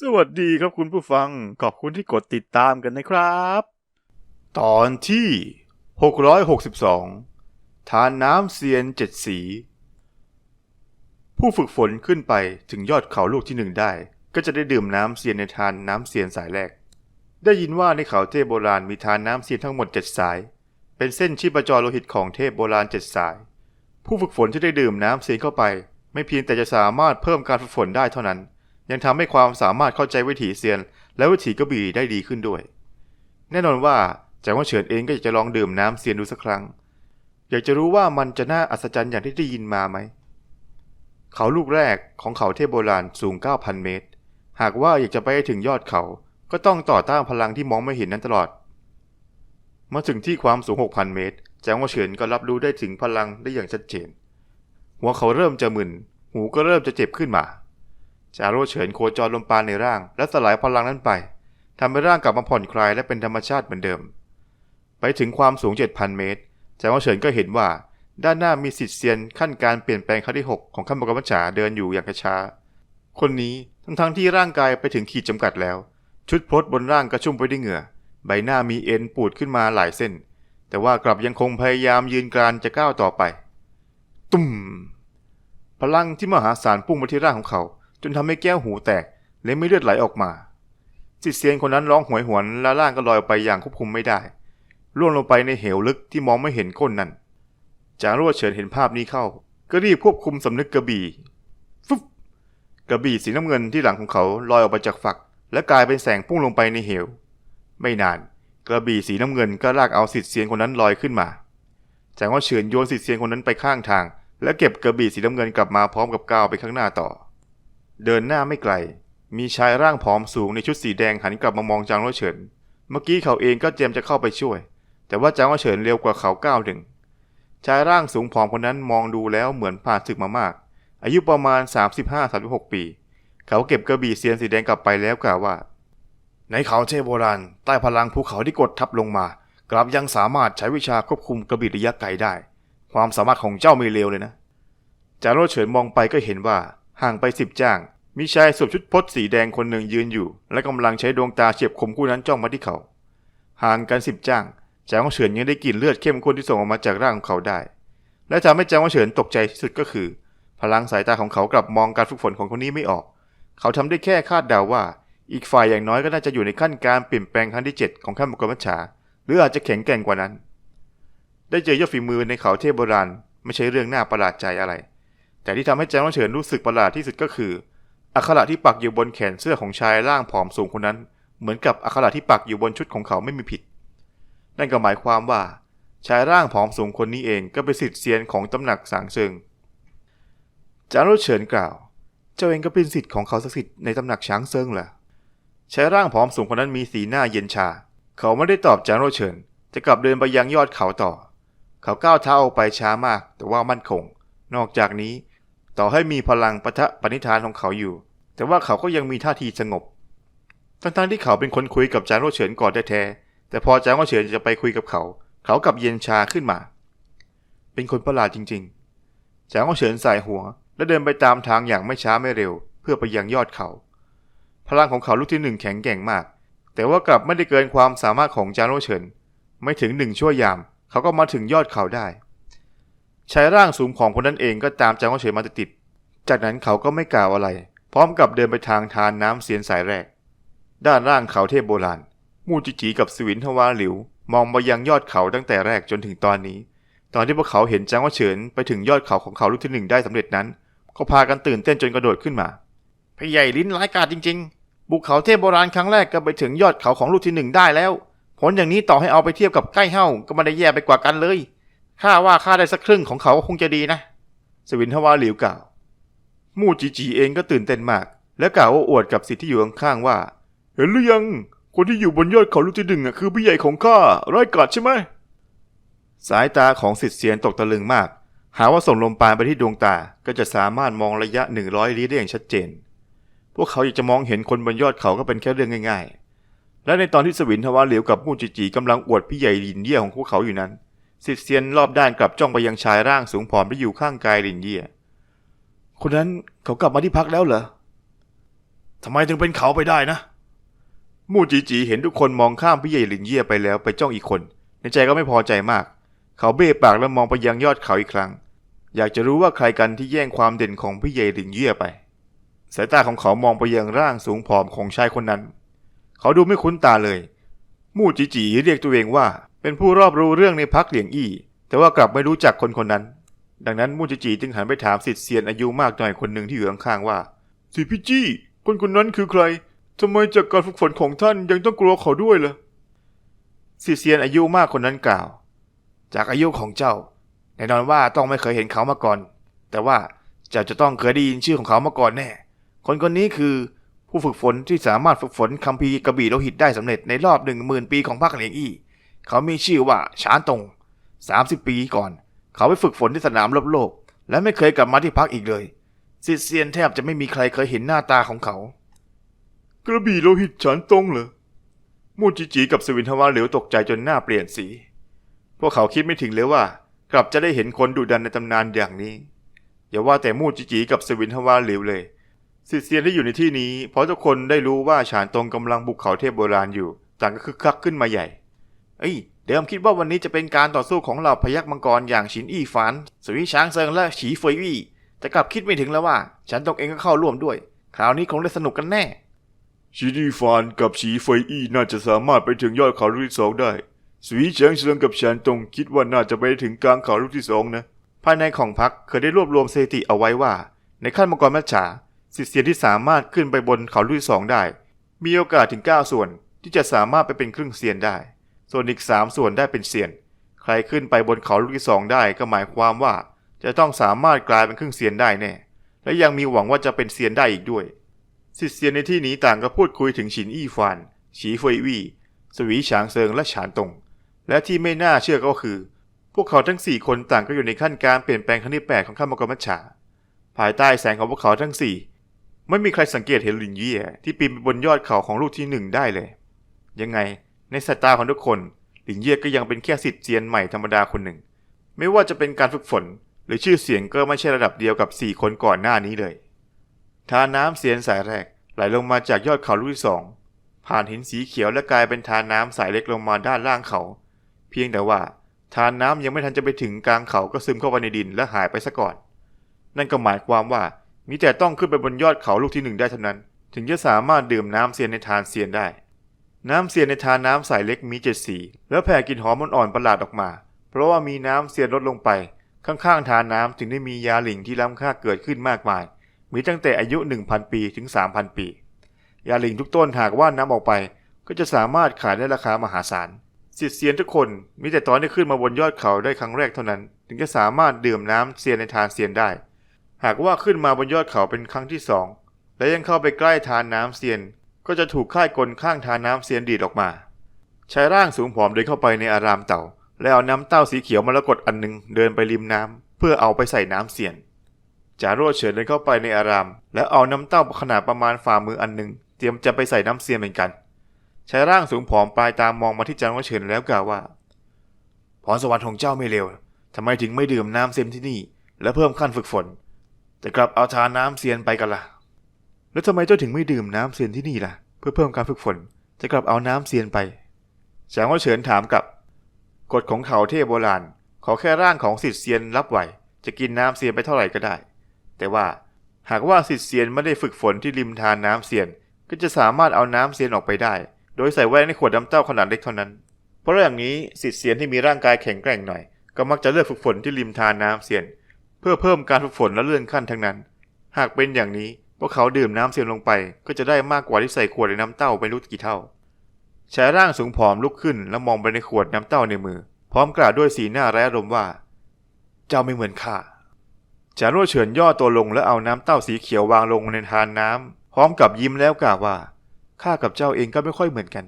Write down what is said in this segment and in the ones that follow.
สวัสดีครับคุณผู้ฟัง ขอบคุณที่กดติดตามกันนะครับ ตอนที่ 662 ทานน้ำเซียนเจ็ดสี ผู้ฝึกฝนขึ้นไปถึงยอดเขาลูกที่หนึ่งได้ ก็จะได้ดื่มน้ำเซียนในทานน้ำเซียนสายแรก ได้ยินว่าในเขาเทพโบราณมีทานน้ำเซียนทั้งหมดเจ็ดสาย เป็นเส้นชีพจรโลหิตของเทพโบราณเจ็ดสาย ผู้ฝึกฝนที่ได้ดื่มน้ำเซียนเข้าไป ไม่เพียงแต่จะสามารถเพิ่มการฝึกฝนได้เท่านั้น ยังทำให้ความสามารถเข้าใจวิถีเซียน และวิถีกระบี่ได้ดีขึ้นด้วย แน่นอนว่าแจางว่าเฉินเองก็อยากจะลองดื่มน้ำเซียนดูสักครั้ง อยากจะรู้ว่ามันจะน่าอัศจรรย์อย่างที่ได้ยินมาไหม เขาลูกแรกของเขาเทพโบราณสูง 9,000 เมตร หากว่าอยากจะไปใหถึงยอดเขา ก็ต้องต่อต้านพลังที่มองไม่เห็นนั้นตลอด มาถึงที่ความสูง 6,000 เมตรแจงว่าเฉินก็รับรู้ได้ถึงพลังได้อย่างชัดเจน หัวเขาเริ่มจะมึน หูก็เริ่มจะเจ็บขึ้นมา จาโร่เฉินโคจรลมปาณในร่าง และสลายพลังนั้นไปทำให้ร่างกลับมาผ่อนคลายและเป็นธรรมชาติเหมือนเดิม ไปถึงความสูง 7,000 เมตรจาโร่เฉินก็เห็นว่า ด้านหน้ามีสิทธิ์เซียนขั้นการเปลี่ยนแปลงขั้นที่ 6 ของขั้นบกรรมจาเดินอยู่อย่างช้าคนนี้ทั้งๆที่ร่างกายไปถึงขีดจำกัดแล้ว ชุดพรตบนร่างกระชุ่มไปด้วยเหงื่อ ใบหน้ามีเอ็นปูดขึ้นมาหลายเส้น แต่ว่ากลับยังคงพยายามยืนกรานจะก้าวต่อไป ตุ้มพลังที่มหาศาลพุ่งมาที่ร่างของเขา นทำให้แก้วหูแตกและม่เลือดไหลออกมา จิตเซียนคนนั้นร้องหวยหวนและร่างก็ลอยออกไปอย่างควบคุมไม่ได้ล่วงลงไปในเหวลึกที่มองไม่เห็นก้นนั่นจางรั่วเฉินเห็นภาพนี้เข้า ก็รีบควบคุมสำนึกกระบี่ฟึบกระบี่สีน้ำเงินที่หลังของเขาลอยออกไปจากฝัก และกลายเป็นแสงพุ่งลงไปในเหว ไม่นาน กระบี่สีน้ำเงินก็ลากเอาสิทธิ์เซียนคนนั้นลอยขึ้นมาจางว่าเฉินโยนสิทธิ์เซียนคนนั้นไปข้างทาง และเก็บกระบี่สีน้ำเงินกลับมาพร้อมกับก้าวไปข้างหน้าต่อ เดินหน้าไม่ไกล มีชายร่างผอมสูงในชุดสีแดงหันกลับมามองจางรั่เฉิน เมื่อกี้เขาเองก็เตรียมจะเข้าไปช่วย แต่ว่าจางว่เฉินเร็วกว่าเขาก้าวหนึ่ง ชายร่างสูงผอมคนนั้นมองดูแล้วเหมือนผ่านศึกมามาก อายุประมาณ 35-36 ปี เขาเก็บกระบี่เซียนสีแดงกลับไปแล้วกล่าวว่า ในเขาเทพโบราณใต้พลังภูเขาที่กดทับลงมา กลับยังสามารถใช้วิชาควบคุมกระบี่ระยะไกลได้ ความสามารถของเจ้าไม่เลวเลยนะจาโรเฉินมองไปก็เห็นว่า ห่างไปสิบจ้าง มีชายสวมชุดพจน์สีแดงคนหนึ่งยืนอยู่ และกำลังใช้ดวงตาเฉียบคมคู่นั้นจ้องมาที่เขา ห่างกันสิบจ้างจางเฉินยังได้กลิ่นเลือดเข้มข้นที่ส่งออกมาจากร่างของเขาได้ และทำให้จางเฉินตกใจที่สุดก็คือ พลังสายตาของเขากลับมองการฝึกฝนของคนนี้ไม่ออก เขาทำได้แค่คาดเดาว่า อีกฝ่ายอย่างน้อยก็น่าจะอยู่ในขั้นการเปลี่ยนแปลงครั้งที่ 7 ของขั้นบุกรมัชชา หรืออาจจะแข็งแกร่งกว่านั้น ได้เจอยอดฝีมือในเขาเทพโบราณ ไม่ใช่เรื่องน่าประหลาดใจอะไร แต่ที่ทำให้แจ้งว่าเฉินรู้สึกประหลาดที่สุดก็คือ อักขระที่ปักอยู่บนแขนเสื้อของชายร่างผอมสูงคนนั้น เหมือนกับอักขระที่ปักอยู่บนชุดของเขาไม่มีผิด นั่นก็หมายความว่า ชายร่างผอมสูงคนนี้เองก็เป็นสิทธิ์เซียนของตำหนักสางเซิงจางโรเฉินกล่าว เจ้าเองก็เป็นสิทธิ์ของเขาศักสิทธิ์ในตำหนักช้างเซิงเหรอชายร่างผอมสูงคนนั้นมีสีหน้าเย็นชา เขาไม่ได้ตอบจางโรเฉินจะกลับเดินไปยังยอดเขาต่อ เขาก้าวเท้าออกไปช้ามากแต่ว่ามั่นคง นอกจากนี้ ต่อให้มีพลังปะทะปณิธานของเขาอยู่ แต่ว่าเขาก็ยังมีท่าทีสงบ ทั้งๆที่เขาเป็นคนคุยกับจางโรเฉินก่อนแท้ๆแต่พอจางโรเฉินจะไปคุยกับเขา เขากลับเย็นชาขึ้นมา เป็นคนประหลาดจริงๆจางโรเฉินสายหัว และเดินไปตามทางอย่างไม่ช้าไม่เร็ว เพื่อไปยังยอดเขา พลังของเขาลูกที่หนึ่งแข็งแกร่งมาก แต่ว่ากลับไม่ได้เกินความสามารถของจางโรเฉิน ไม่ถึงหนึ่งชั่วยาม เขาก็มาถึงยอดเขาได้ ชายร่างสูงของคนนั้นเองก็ตามจางโรเฉินมาติดๆจากนั้นเขาก็ไม่กล่าวอะไร พร้อมกับเดินไปทางทานน้ำเสียนสายแรก ด้านล่างเขาเทพโบราณ มูจิจีกับสวินทวาหลิว มองมายังยอดเขาตั้งแต่แรกจนถึงตอนนี้ ตอนที่พวกเขาเห็นจางว่าเฉินไปถึงยอดเขาของเขาลูกที่หนึ่งได้สำเร็จนั้น ก็พากันตื่นเต้นจนกระโดดขึ้นมาพี่ใหญ่ลิ้นร้ายกาจจริง ๆ บุกเขาเทพโบราณครั้งแรกก็ไปถึงยอดเขาของลูกที่หนึ่งได้แล้ว ผลอย่างนี้ต่อให้เอาไปเทียบกับใกล้เฮ้าก็ไม่ได้แย่ไปกว่ากันเลย ข้าว่าข้าได้สักครึ่งของเขาก็คงจะดีนะ สวินทวาหลิวกล่าว มู่จีจีเองก็ตื่นเต้นมาก และกล่าวว่าอวดกับสิทธิ์ที่อยู่ข้างๆว่า เห็นหรือยัง คนที่อยู่บนยอดเขาลูกที่หนึ่งอะคือพี่ใหญ่ของข้าร้ายกาจใช่ไหม สายตาของสิทธิ์เซียนตกตะลึงมาก หาว่าส่งลมปราณไปที่ดวงตา ก็จะสามารถมองระยะ100ลี้ได้อย่างชัดเจน พวกเขาอยากจะมองเห็นคนบนยอดเขาก็เป็นแค่เรื่องง่าย ๆ และในตอนที่สวินทวาเหลียวกับมู่จีจีกำลังอวดพี่ใหญ่ลินเย่ของพวกเขาอยู่นั้น สิทธิ์เซียนรอบด้านกลับจ้องไปยังชายร่างสูงผอมที่อยู่ข้างกายลินเย่คนนั้นเขากลับมาที่พักแล้วเหรอททำไมถึงเป็นเขาไปได้นะมู่จีจีเห็นทุกคนมองข้ามพี่ใหญ่หลินเย่ไปแล้วไปจ้องอีกคน ในใจก็ไม่พอใจมาก เขาเบ้ปากแล้วมองไปยังยอดเขาอีกครั้ง อยากจะรู้ว่าใครกันที่แย่งความเด่นของพี่ใหญ่หลินเย่ไป สายตาของเขามองไปยังร่างสูงผอมของชายคนนั้น เขาดูไม่คุ้นตาเลย มู่จีจีเรียกตัวเองว่า เป็นผู้รอบรู้เรื่องในพักเหลียงอี้ แต่ว่ากลับไม่รู้จักคนคนนั้น ดังนั้นมูจีจีจึงหันไปถามสิทธิ์เซียนอายุมากหน่อยคนหนึ่งที่อยู่ข้างๆว่าสิพี่จี้คนคนนั้นคือใครทำไมจากการฝึกฝนของท่านยังต้องกลัวเขาด้วยล่ะสิทธิเซียนอายุมากคนนั้นกล่าว จากอายุของเจ้า แน่นอนว่าต้องไม่เคยเห็นเขามาก่อน แต่ว่าเจ้าจะต้องเคยได้ยินชื่อของเขามาก่อนแน่ คนคนนี้คือผู้ฝึกฝนที่สามารถฝึกฝนคัมภีร์กระบี่โลหิตได้สำเร็จในรอบหนึ่งหมื่นปีของภาคเหลียงอี้ เขามีชื่อว่าชานตงสามสิบปีก่อน เขาไปฝึกฝนที่สนามรบโลก และไม่เคยกลับมาที่พักอีกเลยซิเซียนแทบจะไม่มีใครเคยเห็นหน้าตาของเขา กระบี่โลหิตชานตงเหรอมูจิจีกับสวินทวาเหลวตกใจจนหน้าเปลี่ยนสี พวกเขาคิดไม่ถึงเลยว่า กลับจะได้เห็นคนดุดันในตำนานอย่างนี้ อย่าว่าแต่มูจิจีกับสวินทวาเหลวเลยสิทธิเซียนที่อยู่ในที่นี้ เพราะทุกคนได้รู้ว่าฉานตงกำลังบุกเขาเทพโบราณอยู่ต่างก็คึกคักขึ้นมาใหญ่ เอ้ยเดิมคิดว่าวันนี้จะเป็นการต่อสู้ของเหล่าพยักมังกรอย่างชินอี้ฟานสวีช้างเซิงและฉีเฟยวี่แต่กลับคิดไม่ถึงแล้วว่า ฉันตงเองก็เข้าร่วมด้วย คราวนี้คงได้สนุกกันแน่ชินีฟานกับฉีเฟยอี้น่าจะสามารถไปถึงยอดเขาลูกที่สองได้สวีเฉิงเซิงกับฉันตงคิดว่าน่าจะไปถึงกลางเขาลูกที่สองนะ ภายในของพรรคเคยได้รวบรวมสถิติเอาไว้ว่า ในขั้นมังกรมัจฉาสิทธิ์เสียนที่สามารถขึ้นไปบนเขาลูกที่สองได้ มีโอกาสถึง 9 ส่วนที่จะสามารถไปเป็นครึ่งเซียนได้ ส่วนอีก 3 ส่วนได้เป็นเซียน ใครขึ้นไปบนเขาลูกที่สองได้ก็หมายความว่า จะต้องสามารถกลายเป็นครึ่งเซียนได้แน่ และยังมีหวังว่าจะเป็นเซียนได้อีกด้วย สิทธิ์เซียนในที่นี้ต่างก็พูดคุยถึงฉินอี้ฟานฉีเฟยวี่สวีฉางเซิงและฉานตง และที่ไม่น่าเชื่อก็คือ พวกเขาทั้งสี่คนต่างก็อยู่ในขั้นการเปลี่ยนแปลงครั้งที่แปดของข้ามกรมัชฉาภายใต้แสงของพวกเขาทั้งสี่ไม่มีใครสังเกตเห็นลินเย่ที่ปีนไปบนยอดเขาของลูกที่หนึ่งได้เลย ยังไง ในสายตาของทุกคน หลินเย่ก็ยังเป็นแค่สิทธิ์เจียนใหม่ธรรมดาคนหนึ่ง ไม่ว่าจะเป็นการฝึกฝน หรือชื่อเสียงก็ไม่ใช่ระดับเดียวกับสี่คนก่อนหน้านี้เลยทาน้ำเสียนสายแรกไหลลงมาจากยอดเขาลูกที่สองผ่านหินสีเขียวและกลายเป็นทานน้ำสายเล็กลงมาด้านล่างเขา เพียงแต่ว่าทานน้ำยังไม่ทันจะไปถึงกลางเขาก็ซึมเข้าไปในดินและหายไปซะก่อน นั่นก็หมายความว่ามีแต่ต้องขึ้นไปบนยอดเขาลูกที่หนึ่งได้เท่านั้น ถึงจะสามารถดื่มน้ำเซียนในทานเซียนได้ น้ำเซียในทานน้ำใสเล็กมีเจ็ดสี แล้วแผ่กลิ่นหอมอ่อนๆประหลาดออกมา เพราะว่ามีน้ำเซียลดลงไป ข้างๆทานน้ำถึงได้มียาหลิงที่ล้ำค่าเกิดขึ้นมากมาย มีตั้งแต่อายุ 1,000 ปีถึง 3,000 ปี ยาหลิงทุกต้นหากว่าน้ำออกไป ก็จะสามารถขายได้ราคามหาศาลสิทธิเซียนทุกคนมีแต่ตอนที่ขึ้นมาบนยอดเขาได้ครั้งแรกเท่านั้น ถึงจะสามารถดื่มน้ำเซียนในทานเซียนได้ หากว่าขึ้นมาบนยอดเขาเป็นครั้งที่สองและยังเข้าไปใกล้ทานน้ำเซียน ก็จะถูกค่ายกลข้างทานน้ำเซียนดีดออกมา ชายร่างสูงผอมเดินเข้าไปในอารามเต่า แล้วเอาน้ำเต้าสีเขียวมรกตอันหนึ่งเดินไปริมน้ำเพื่อเอาไปใส่น้ำเซียนจาโรดเฉินเดินเข้าไปในอาราม แล้วเอาน้ำเต้าขนาดประมาณฝ่ามืออันหนึ่งเตรียมจะไปใส่น้ำเซียนเหมือนกันชายร่างสูงผอมปลายตามมองมาที่จาโรดเฉินแล้วกล่าวว่าพรสวรรค์ของเจ้าไม่เลวทำไมถึงไม่ดื่มน้ำเซียนที่นี่ และเพิ่มขั้นฝึกฝน แต่กลับเอาทานน้ำเซียนไปกันล่ะ แล้วทำไมเจ้าถึงไม่ดื่มน้ำเซียนที่นี่ล่ะ เพื่อเพิ่มการฝึกฝน จะกลับเอาน้ำเซียนไปจางโรดเฉินถามกับกฎของเขาเทพโบราณ ขอแค่ร่างของสิทธิเซียนรับไหว จะกินน้ำเซียนไปเท่าไหร่ก็ได้ แต่ว่าหากว่าสิทธิเซียนไม่ได้ฝึกฝนที่ริมทานน้ำเซียน ก็จะสามารถเอาน้ำเซียนออกไปได้ โดยใส่ไว้ในขวดน้ำเต้าขนาดเล็กเท่านั้น เพราะอย่างนี้สิทธิเซียนที่มีร่างกายแข็งแกร่งหน่อย ก็มักจะเลือกฝึกฝนที่ริมทานน้ำเซียน เพื่อเพิ่มการฝึกฝนและเลื่อนขั้นทั้งนั้น หากเป็นอย่างนี้ พวกเขาดื่มน้ำเซียนลงไป ก็จะได้มากกว่าที่ใส่ขวดในน้ำเต้าไม่รู้กี่เท่าชายร่างสูงผอมลุกขึ้นแล้วมองไปในขวดน้ำเต้าในมือ พร้อมกล่าวด้วยสีหน้าไร้อารมณ์ว่า เจ้าไม่เหมือนข้าจารุเฉินย่อตัวลงแล้วเอาน้ำเต้าสีเขียววางลงในทานน้ำพร้อมกับยิ้มแล้วกล่าวว่าข้ากับเจ้าเองก็ไม่ค่อยเหมือนกัน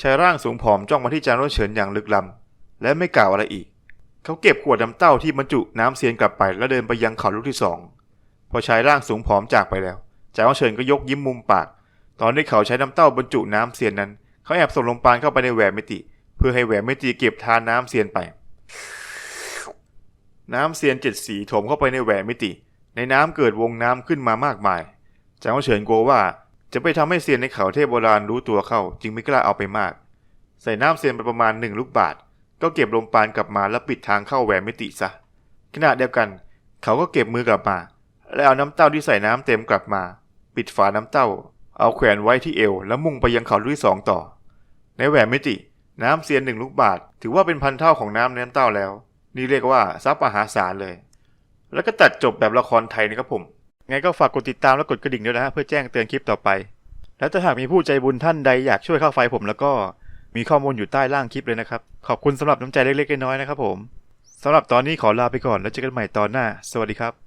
ชายร่างสูงผอมจ้องมาที่จารุเฉินอย่างลึกล้ำและไม่กล่าวอะไรอีก เขาเก็บขวดน้ำเต้าที่บรรจุน้ำเซียนกลับไปแล้วเดินไปยังเขาลูกที่สอง อชายร่างสูงผอมจากไปแล้วจารุเฉินก็ยกยิ้มมุมปาก ตอนที่เขาใช้น้ำเต้าบรรจุน้ำเซียนนั้น เขาแอบส่งลมปานเข้าไปในแหวนมิติ เพื่อให้แหวนมิติเก็บทานน้ำเซียนไป น้ำเซียนเจ็ดสีถมเข้าไปในแหวนมิติ ในน้ำเกิดวงน้ำขึ้นมามากมายจางเฉินกลัวว่าจะไปทำให้เซียนในเขาเทพโบราณรู้ตัวเข้า จึงไม่กล้าเอาไปมาก ใส่น้ำเซียนไปประมาณหนึ่งลูกบาท ก็เก็บลมปานกลับมาแล้วปิดทางเข้าแหวนมิติซะขณะเดียวกัน เขาก็เก็บมือกลับมา แล้วเอาน้ำเต้าที่ใส่น้ำเต็มกลับมา ปิดฝาน้ำเต้า เอาแขวนไว้ที่เอวแล้วมุ่งไปยังเขาลูกที่สองต่อ ในแหวนมิติ น้ำเซียนหนึ่งลูกบาท ถือว่าเป็นพันเท่าของน้ำในน้ำเต้าแล้ว นี่เรียกว่าทรัพย์มหาศาลเลย แล้วก็ตัดจบแบบละครไทยนะครับผมไงก็ฝากกดติดตามและกดกระดิ่งด้วยนะฮะเพื่อแจ้งเตือนคลิปต่อไป แล้วถ้าหากมีผู้ใจบุญท่านใดอยากช่วยเข้าไฟผมแล้วก็มีข้อมูลอยู่ใต้ล่างคลิปเลยนะครับ ขอบคุณสำหรับน้ำใจเล็กๆน้อยๆนะครับผมสำหรับตอนนี้ขอลาไปก่อนแล้วเจอกันใหม่ตอนหน้า สวัสดีครับ